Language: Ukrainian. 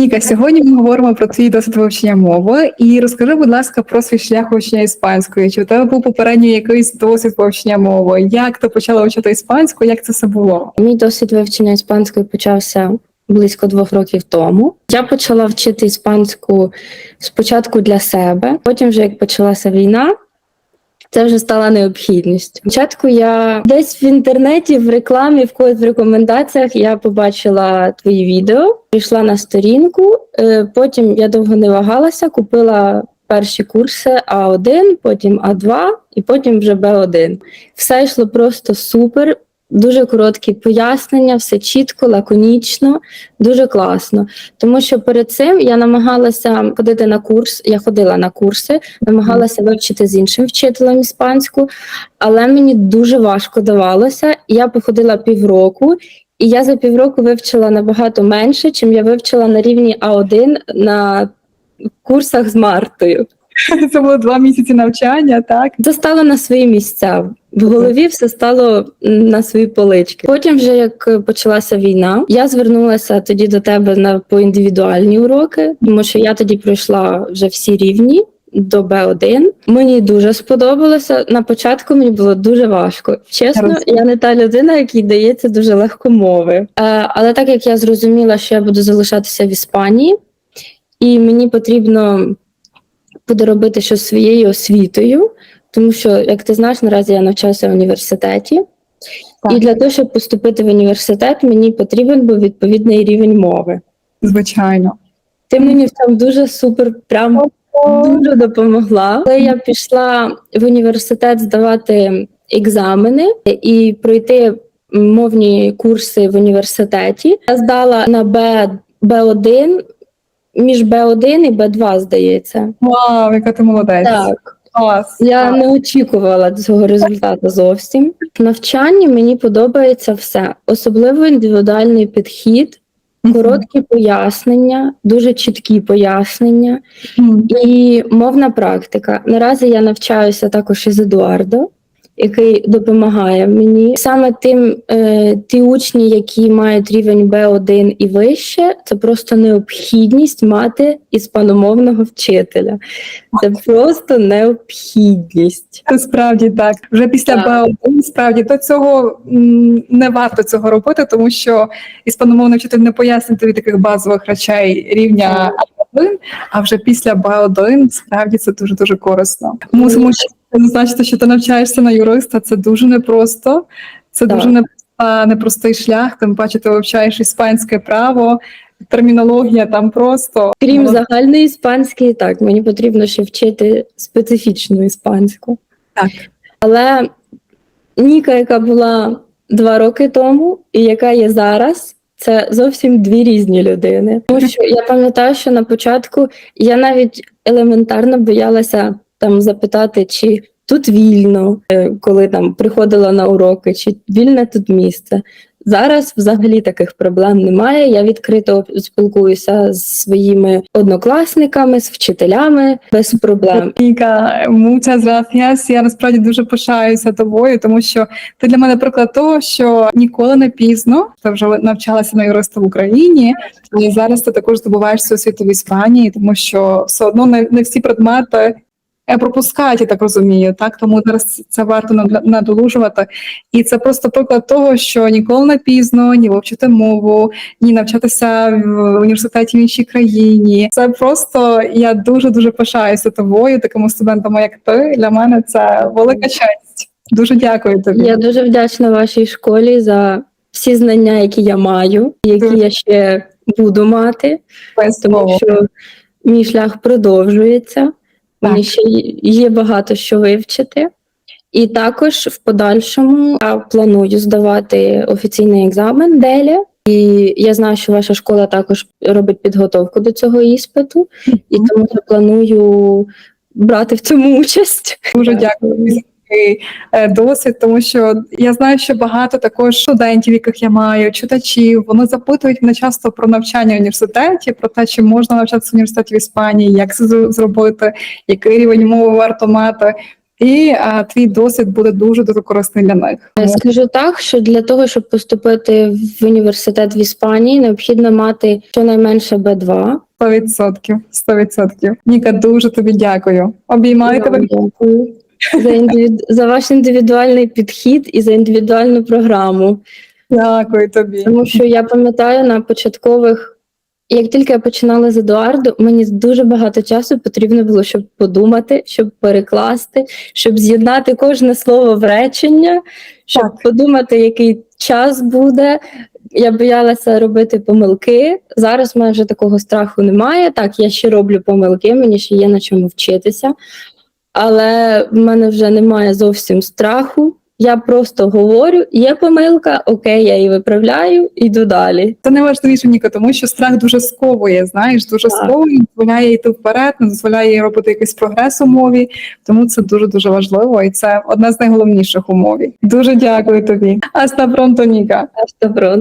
Ніка, сьогодні ми говоримо про твій досвід вивчення мови. І розкажи, будь ласка, про свій шлях вивчення іспанської. Чи у тебе був попередній якийсь досвід вивчення мови? Як ти почала вчити іспанську? Як це все було? Мій досвід вивчення іспанської почався близько двох років тому. Я почала вчити іспанську спочатку для себе, потім, вже як почалася війна, це вже стала необхідністю. Спочатку я десь в інтернеті, в рекламі, в когось в рекомендаціях я побачила твої відео, прийшла на сторінку. е, Потім я довго не вагалася, купила перші курси А1, потім А2 і потім вже Б1. Все йшло просто супер. Дуже короткі пояснення, все чітко, лаконічно, дуже класно. Тому що перед цим я намагалася ходити на курс, я ходила на курси, намагалася вивчити з іншим вчителем іспанську, але мені дуже важко давалося. Я походила півроку, і я за півроку вивчила набагато менше, чим я вивчила на рівні А1 на курсах з Мартою. Це було два місяці навчання, так? Це стало на свої місця. В голові все стало на свої полички. Потім, вже як почалася війна, я звернулася тоді до тебе на по індивідуальні уроки, тому що я тоді пройшла вже всі рівні до Б1. Мені дуже сподобалося. На початку мені було дуже важко. Чесно, я не та людина, якій дається дуже легко мови. Е, але так як я зрозуміла, що я буду залишатися в Іспанії, і мені потрібно буде робити щось своєю освітою, тому що, як ти знаєш, наразі я навчаюся в університеті, Так. і для того, щоб поступити в університет, мені потрібен був відповідний рівень мови. Звичайно. Ти мені в цьому дуже супер, прям дуже допомогла. Коли я пішла в університет здавати екзамени і пройти мовні курси в університеті, я здала на Б, Б1, між Б1 і Б2, здається. Вау, яка ти молодець. Так. Клас. Я не очікувала цього результату зовсім. В навчанні мені подобається все, особливо індивідуальний підхід, короткі пояснення, дуже чіткі пояснення і мовна практика. Наразі я навчаюся також із Едуардо, який допомагає мені. Саме тим е, ті учні, які мають рівень Б1 і вище, це просто необхідність мати іспаномовного вчителя. Це просто необхідність. Це справді так. Вже після Так. Б1 справді до цього не варто цього робити, тому що іспаномовний вчитель не пояснить тобі таких базових речей рівня А1, а вже після Б1 справді це дуже дуже корисно. Мусимо ще зазначити, що ти навчаєшся на юриста. Це дуже непросто. Це Так. дуже непростий шлях. Тим паче ти вивчаєш іспанське право. Термінологія там просто Крім Ну, загальної іспанської, так мені потрібно ще вчити специфічну іспанську. Так. Але Ніка, яка була два роки тому, і яка є зараз, це зовсім дві різні людини. Тому що я пам'ятаю, що на початку я навіть елементарно боялася там запитати, чи тут вільно, е, коли там приходила на уроки, чи вільне тут місце. Зараз взагалі таких проблем немає. Я відкрито спілкуюся з своїми однокласниками, з вчителями без проблем. Ніка, muchas gracias. Я насправді дуже пишаюся тобою, тому що ти для мене приклад того, що ніколи не пізно. Ти вже навчалася на юриста в Україні, і зараз ти також здобуваєш свою освіту в Іспанії, тому що все одно не всі предмети. Е, Пропускають, я так розумію, так тому зараз це варто над- надолужувати. І це просто приклад того, що ніколи не пізно ні вивчити мову, ні навчатися в університеті в іншій країні. Це просто я дуже дуже пишаюся тобою, такими студентами, як ти. Для мене це велика честь. Дуже дякую тобі. Я дуже вдячна вашій школі за всі знання, які я маю, які я ще буду мати, Без тому слова. що мій шлях продовжується. Мені ще є багато що вивчити. І також в подальшому я планую здавати офіційний екзамен Деля. І я знаю, що ваша школа також робить підготовку до цього іспиту, і тому я планую брати в цьому участь. Дуже дякую такий е, досвід, тому що я знаю, що багато також студентів, яких я маю, читачів, вони запитують мене часто про навчання в університеті, про те, чи можна навчатися в університеті в Іспанії, як це зро- зробити, який рівень мови варто мати. і а, твій досвід буде дуже дуже корисний для них. Скажу так, що для того, щоб поступити в університет в Іспанії, необхідно мати щонайменше Б2. 100%. 100%. Ніка, дуже тобі дякую. Обіймаю Я тебе. Дякую за, індивід... за ваш індивідуальний підхід і за індивідуальну програму. Дякую тобі. Тому що я пам'ятаю на початкових, як тільки я починала з Едуарду, мені дуже багато часу потрібно було, щоб подумати, щоб перекласти, щоб з'єднати кожне слово в речення, щоб Так. подумати, який час буде. Я боялася робити помилки. Зараз в мене вже такого страху немає. Так, я ще роблю помилки, мені ще є на чому вчитися, але в мене вже немає зовсім страху. Я просто говорю, є помилка, окей, я її виправляю, іду далі. Це найважливіше, Ніка, тому що страх дуже сковує, знаєш, дуже Так. сковує, не дозволяє йти вперед, не дозволяє робити якийсь прогрес у мові. Тому це дуже дуже важливо, і це одна з найголовніших у мові. Дуже дякую тобі. Аста пронто, Ніка. Аж добро.